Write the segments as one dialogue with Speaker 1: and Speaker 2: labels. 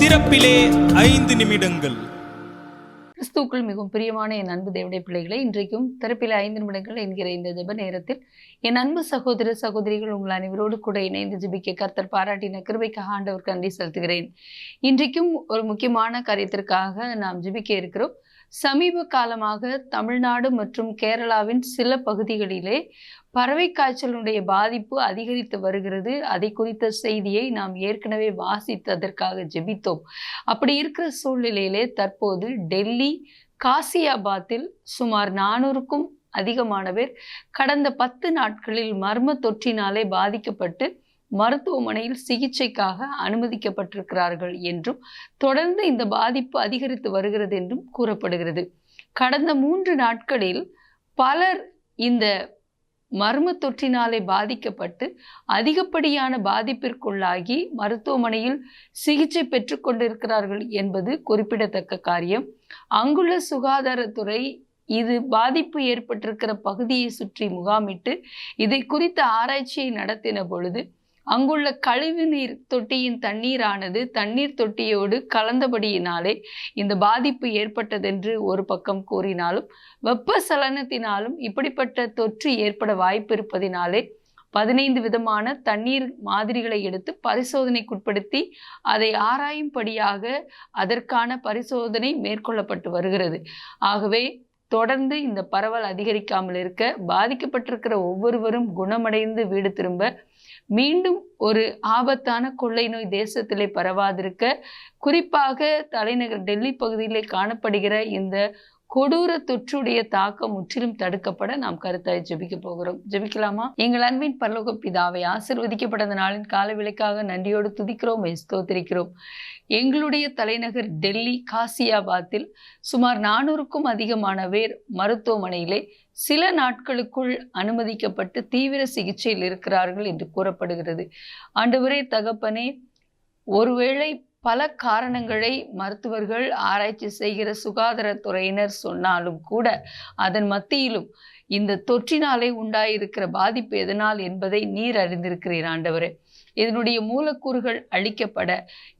Speaker 1: திறப்பிலே ஐந்து நிமிடங்கள்.
Speaker 2: கிறிஸ்துக்கள் மிகவும் பிரியமான என் அன்பு தேவடைய பிள்ளைகளை இன்றைக்கும் திறப்பில் ஐந்து நிமிடங்கள் என்கிற இந்த ஜெப நேரத்தில் என் அன்பு சகோதர சகோதரிகள் உங்கள் அனைவரோடு கூட இணைந்து ஜிபிக்க கர்த்தர் பாராட்டின கிருபைக்காக ஆண்டவர் நன்றி செலுத்துகிறேன். இன்றைக்கும் ஒரு முக்கியமான காரியத்திற்காக நாம் ஜிபிக்க இருக்கிறோம். சமீப காலமாக தமிழ்நாடு மற்றும் கேரளாவின் சில பகுதிகளிலே பறவை காய்ச்சலுடைய பாதிப்பு அதிகரித்து வருகிறது. அதை குறித்த செய்தியை நாம் ஏற்கனவே வாசித்ததற்காக ஜெபித்தோம். அப்படி இருக்கிற சூழ்நிலையிலே தற்போது டெல்லி காசியாபாத்தில் சுமார் நானூறுக்கும் அதிகமானவர் கடந்த பத்து நாட்களில் மர்ம தொற்றினாலே பாதிக்கப்பட்டு மருத்துவமனையில் சிகிச்சைக்காக அனுமதிக்கப்பட்டிருக்கிறார்கள் என்றும் தொடர்ந்து இந்த பாதிப்பு அதிகரித்து வருகிறது என்றும் கூறப்படுகிறது. கடந்த மூன்று நாட்களில் பலர் இந்த மர்ம தொற்றினாலே பாதிக்கப்பட்டு அதிகப்படியான பாதிப்பிற்குள்ளாகி மருத்துவமனையில் சிகிச்சை பெற்றுக்கொண்டிருக்கிறார்கள் என்பது குறிப்பிடத்தக்க காரியம். அங்குள்ள சுகாதாரத்துறை இது பாதிப்பு ஏற்பட்டிருக்கிற பகுதியை சுற்றி முகாமிட்டு இதை குறித்த ஆராய்ச்சியை நடத்தின பொழுது அங்குள்ள கழிவுநீர் தொட்டியின் தண்ணீரானது தண்ணீர் தொட்டியோடு கலந்தபடியினாலே இந்த பாதிப்பு ஏற்பட்டதென்று ஒரு பக்கம் கூறினாலும் வெப்பசலனத்தினாலும் இப்படிப்பட்ட தொற்று ஏற்பட வாய்ப்பு இருப்பதினாலே பதினைந்து விதமான தண்ணீர் மாதிரிகளை எடுத்து பரிசோதனைக்குட்படுத்தி அதை ஆராயும்படியாக அதற்கான பரிசோதனை மேற்கொள்ளப்பட்டு வருகிறது. ஆகவே தொடர்ந்து இந்த பரவல் அதிகரிக்காமல் இருக்க பாதிக்கப்பட்டிருக்கிற ஒவ்வொருவரும் குணமடைந்து வீடு திரும்ப மீண்டும் ஒரு ஆபத்தான கொள்ளை நோய் தேசத்திலே பரவாதிருக்க குறிப்பாக தலைநகர் டெல்லி பகுதியிலே காணப்படுகிற இந்த கொடூர தொற்றுடைய தாக்கம் முற்றிலும் தடுக்கப்பட நாம் கருத்தாய் ஜெபிக்க போகிறோம். ஜெபிக்கலாமா? எங்கள் அன்பின் பல்லோக பிதாவை ஆசிர்வதிக்கப்பட்ட நாளின் கால விலைக்காக நன்றியோடு துதிக்கிறோம் ஸ்தோத்திரிக்கிறோம். எங்களுடைய தலைநகர் டெல்லி காசியாபாத்தில் சுமார் நானூறுக்கும் அதிகமான பேர் மருத்துவமனையிலே சில நாட்களுக்குள் அனுமதிக்கப்பட்டு தீவிர சிகிச்சையில் இருக்கிறார்கள் என்று கூறப்படுகிறது. ஆண்டவரே தகப்பனே ஒருவேளை பல காரணங்களை மருத்துவர்கள் ஆராய்ச்சி செய்கிற சுகாதாரத்துறையினர் சொன்னாலும் கூட அதன் மத்தியிலும் இந்த தொற்றினாலே உண்டாயிருக்கிற பாதிப்பு எதனால் என்பதை நீர் அறிந்திருக்கிறீர் ஆண்டவரே. இதனுடைய மூலக்கூறுகள் அழிக்கப்பட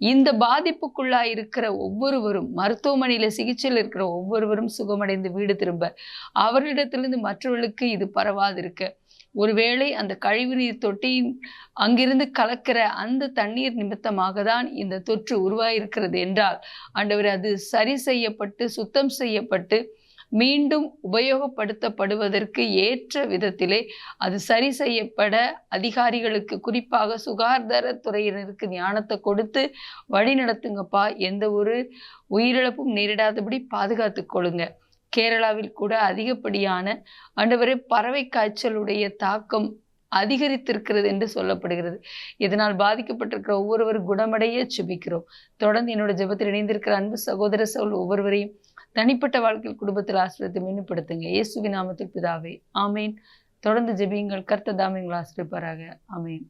Speaker 2: இந்த பாதிப்புக்குள்ளாக இருக்கிற ஒவ்வொருவரும் மருத்துவமனையில் சிகிச்சையில் இருக்கிற ஒவ்வொருவரும் சுகமடைந்து வீடு திரும்ப அவர்களிடத்திலிருந்து மற்றவர்களுக்கு இது பரவாதிருக்க ஒருவேளை அந்த கழிவுநீர் தொட்டியின் அங்கிருந்து கலக்கிற அந்த தண்ணீர் நிமித்தமாக தான் இந்த தொற்று உருவாயிருக்கிறது என்றால் ஆண்டவர் அது சரி செய்யப்பட்டு சுத்தம் செய்யப்பட்டு மீண்டும் உபயோகப்படுத்தப்படுவதற்கு ஏற்ற விதத்திலே அது சரி செய்யப்பட அதிகாரிகளுக்கு குறிப்பாக சுகாதாரத்துறையினருக்கு ஞானத்தை கொடுத்து வழி நடத்துங்கப்பா எந்த ஒரு உயிரிழப்பும் நேரிடாதபடி பாதுகாத்து கொள்ளுங்க. கேரளாவில் கூட அதிகப்படியான ஆண்டவரே பறவை காய்ச்சலுடைய தாக்கம் அதிகரித்திருக்கிறது என்று சொல்லப்படுகிறது. இதனால் பாதிக்கப்பட்டிருக்கிற ஒவ்வொருவரும் குணமடைய செபிக்கிறோம் தொடர்ந்து என்னோட ஜெபத்தில் இணைந்திருக்கிற அன்பு சகோதர சோல் ஒவ்வொருவரையும் தனிப்பட்ட வாழ்க்கையில் குடும்பத்தில் ஆசிரியத்தை மேம்படுத்துங்க இயேசுவி நாமத்தில் பிதாவே ஆமேன். தொடர்ந்து ஜெபியுங்கள். கர்த்த தாமியங்கள் ஆசிரியப்பாராக ஆமேன்.